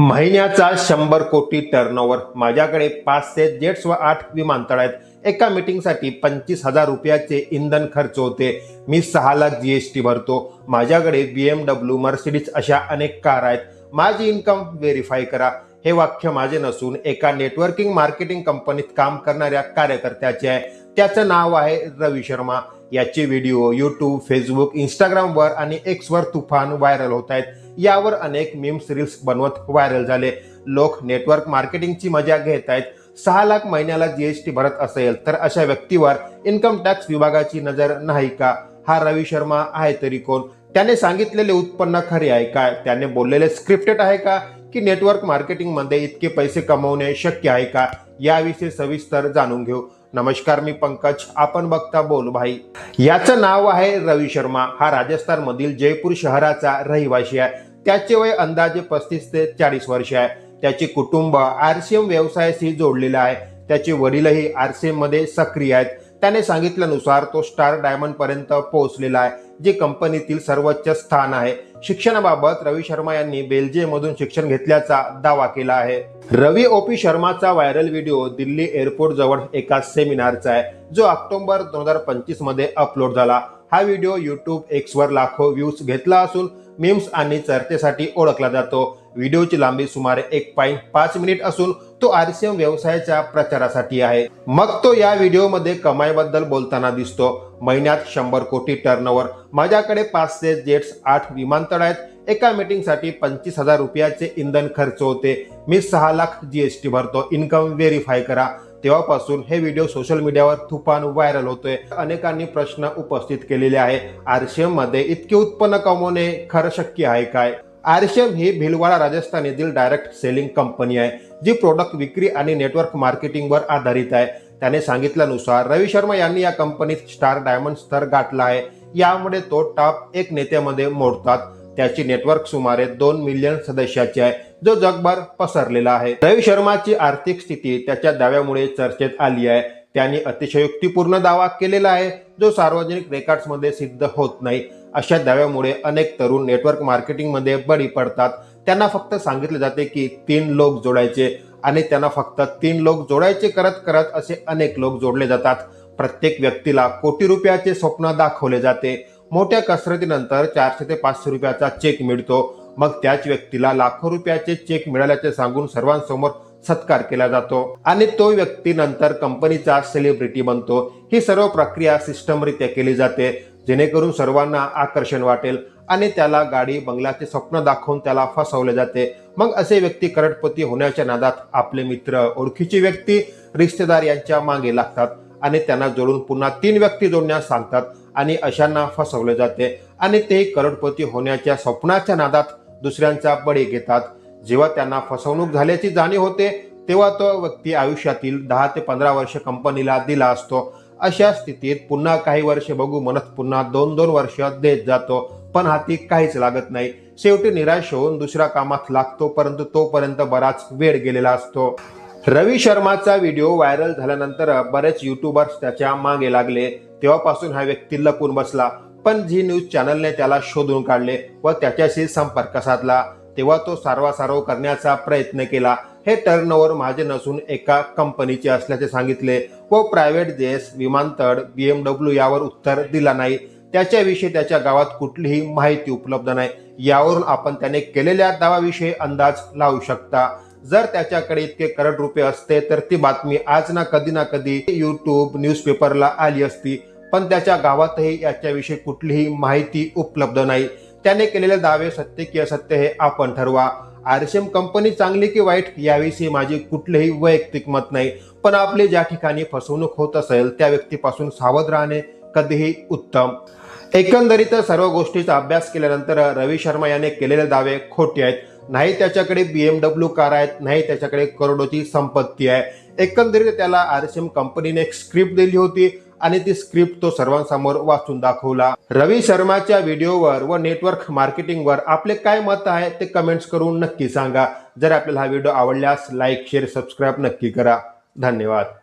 महिन्याचा शंभर कोटी टर्नओव्हर माझ्याकडे पाच ते जेट्स व आठ विमानतळ आहेत. एका मीटिंगसाठी पंचवीस हजार रुपयाचे इंधन खर्च होते. मी सहा लाख जी एस टी भरतो. माझ्याकडे बी एम डब्ल्यू मर्सिडीज अशा अनेक कार आहेत. माझी इन्कम व्हेरीफाय करा. हे वाक्य माझे नसून एका नेटवर्किंग मार्केटिंग कंपनीत काम करणाऱ्या कार्यकर्त्याचे आहे. त्याचं नाव आहे रवी शर्मा. याचे व्हिडिओ यूट्यूब फेसबुक इंस्टाग्रामवर आणि एक्सवर तुफान व्हायरल होत आहेत. यावर अनेक मीम्स रील्स बनवत व्हायरल झाले. लोक नेटवर्क मार्केटिंगची मजा घेत आहेत. सहा लाख महिन्याला जीएसटी भरत असेल तर अशा व्यक्तीवर इन्कम टॅक्स विभागाची नजर नाही का? हा रवी शर्मा आहे तरी कोण? त्याने सांगितलेले उत्पन्न खरे आहे का? त्याने बोललेले स्क्रिप्टेड आहे का? की नेटवर्क मार्केटिंगमध्ये इतके पैसे कमवणे शक्य आहे का? याविषयी सविस्तर जाणून घेऊ. नमस्कार मी पंकज. आपण बघता बोल भाई. याचं नाव आहे रवी शर्मा. हा राजस्थानमधील जयपूर शहराचा रहिवासी आहे. त्याचे वय अंदाजे पस्तीस ते चाळीस वर्ष आहे. त्याचे कुटुंब आरसीएम व्यवसायाशी जोडलेलं आहे. त्याचे वडीलही आरसीएममध्ये सक्रिय आहेत. त्याने सांगितल्यानुसार तो स्टार डायमंड पर्यंत पोहोचलेला आहे जे कंपनीतील सर्वोच्च स्थान आहे. शिक्षणाबाबत रवी शर्मा यांनी बेल्जियममधून शिक्षण घेतल्याचा दावा केला आहे. रवी ओपी शर्माचा व्हायरल व्हिडिओ दिल्ली एअरपोर्ट जवळ एका सेमिनारचा आहे जो ऑक्टोबर दोन हजार पंचवीसमध्ये अपलोड झाला. हा व्हिडिओ युट्यूब एक्स वर लाखो व्ह्यूज घेतला असून मीम्स आणि चर्चेसाठी ओळखला जातो. व्हिडिओची लांबी सुमारे एक पॉईंट पाच मिनिट असून तो आरसीएम व्यवसायाच्या प्रचारासाठी आहे. मग तो या व्हिडिओमध्ये कमाईबद्दल बोलताना दिसतो. महिन्यात शंभर कोटी टर्नओव्हर. माझ्याकडे पाचशे जेट्स आठ विमानतळ आहेत. एका मीटिंगसाठी पंचवीस हजार रुपयाचे इंधन खर्च होते. मी सहा लाख जी एस टी भरतो. इन्कम व्हेरीफाय करा. तेव्हापासून हे व्हिडिओ सोशल मीडियावर तुफान व्हायरल होतोय. अनेकांनी प्रश्न उपस्थित केलेले आहे. आरसीएममध्ये इतके उत्पन्न कमवणे खरं शक्य आहे काय? आरसीएम ही भिलवाडा राजस्थान येथील डायरेक्ट सेलिंग कंपनी आहे जी प्रोडक्ट विक्री आणि नेटवर्क मार्केटिंगवर आधारित आहे. त्याने सांगितल्यानुसार रवी शर्मा यांनी या कंपनीत स्टार डायमंड स्तर गाठला आहे. यामुळे तो टॉप एक नेत्यामध्ये मोडतात. त्याची नेटवर्क सुमारे दोन मिलियन सदस्याची आहे जो जगभर पसरलेला आहे. रवी शर्माची आर्थिक स्थिती त्याच्या दाव्यामुळे चर्चेत आली आहे. त्यांनी अतिशयोक्तीपूर्ण दावा केलेला आहे जो सार्वजनिक रेकॉर्ड्समध्ये सिद्ध होत नाही. अशा दाव्यामुळे अनेक तरुण नेटवर्क मार्केटिंगमध्ये बळी पडतात. त्यांना फक्त सांगितले जाते की तीन लोक जोडायचे. आणि त्यांना फक्त तीन लोक जोडायचे करत करत असे अनेक लोक जोडले जातात. प्रत्येक व्यक्तीला कोटी रुपयाचे स्वप्न दाखवले जाते. मोठ्या कसरतीनंतर चारशे ते पाचशे रुपयाचा चेक मिळतो. मग त्याच व्यक्तीला लाखो रुपयाचे चेक मिळाल्याचे सांगून सर्वांसमोर सत्कार केला जातो. आणि तो व्यक्ती नंतर कंपनीचा सेलिब्रिटी बनतो. ही सर्व प्रक्रिया सिस्टमरित्या केली जाते. जेणेकरून सर्वांना आकर्षण वाटेल. आणि त्याला गाडी बंगल्याचे स्वप्न दाखवून त्याला फसवले जाते. मग असे व्यक्ती करोडपती होण्याच्या नादात आपले मित्र ओळखीची व्यक्ती रिश्तेदार यांच्या मागे लागतात आणि त्यांना जोडून पुन्हा तीन व्यक्ती जोडण्यास सांगतात आणि अशांना फसवले जाते. आणि ते करोडपती होण्याच्या स्वप्नाच्या नादात दुसऱ्यांचा बळी घेतात. जेव्हा त्यांना फसवणूक झाल्याची जाणीव होते तेव्हा तो व्यक्ती आयुष्यातील दहा ते पंधरा वर्ष कंपनीला दिला असतो. अशा स्थितीत पुन्हा काही वर्ष बघू म्हणत पुन्हा दोन दोन वर्ष देत जातो. पण हाती काहीच लागत नाही. शेवटी निराश होऊन दुसऱ्या कामात लागतो परंतु तोपर्यंत बराच वेळ गेलेला असतो. रवी शर्माचा व्हिडिओ व्हायरल झाल्यानंतर बरेच युट्यूबर्स त्याच्यामागे लागले. तेव्हापासून हा व्यक्ती लपून बसला पण झी न्यूज चॅनलने त्याला शोधून काढले व त्याच्याशी संपर्क साधला. तेव्हा तो सारवासारव करण्याचा प्रयत्न केला. हे टर्नओव्हर माझे नसून एका कंपनीचे असल्याचे सांगितले व प्रायव्हेट जेस विमानतळ बीएमडब्ल्यू यावर उत्तर दिला नाही. त्याच्याविषयी त्याच्या गावात कुठलीही माहिती उपलब्ध नाही. यावरून आपण त्याने केलेल्या दावाविषयी अंदाज लावू शकता. जर त्याच्याकडे इतके करोड रुपये असते तर ती बातमी आज ना कधी ना कधी युट्यूब न्यूजपेपरला आली असती. पण त्याच्या गावातही याच्याविषयी कुठलीही माहिती उपलब्ध नाही. त्याने केलेले दावे सत्य की असत्य हे आपण ठरवा. आरसीएम कंपनी चांगली की वाईट याविषयी माझी कुठलेही वैयक्तिक मत नाही. पण आपली ज्या ठिकाणी फसवणूक होत असेल त्या व्यक्तीपासून सावध राहणे कधीही उत्तम. एकंदरीत सर्व गोष्टीचा अभ्यास केल्यानंतर रवी शर्मा याने केलेले दावे खोटे आहेत. नाही त्याच्याकडे बीएमडब्ल्यू कार आहेत नाही त्याच्याकडे करोडोची संपत्ती आहे. एकंदरीत त्याला आर सीएम कंपनीने एक स्क्रिप्ट दिली होती आणि ती स्क्रिप्ट तो सर्वांसमोर वाचून दाखवला. रवी शर्माच्या व्हिडिओवर व नेटवर्क मार्केटिंगवर आपले काय मत आहे ते कमेंट्स करून नक्की सांगा. जर आपल्याला हा व्हिडिओ आवडल्यास लाईक शेअर सबस्क्राईब नक्की करा. धन्यवाद.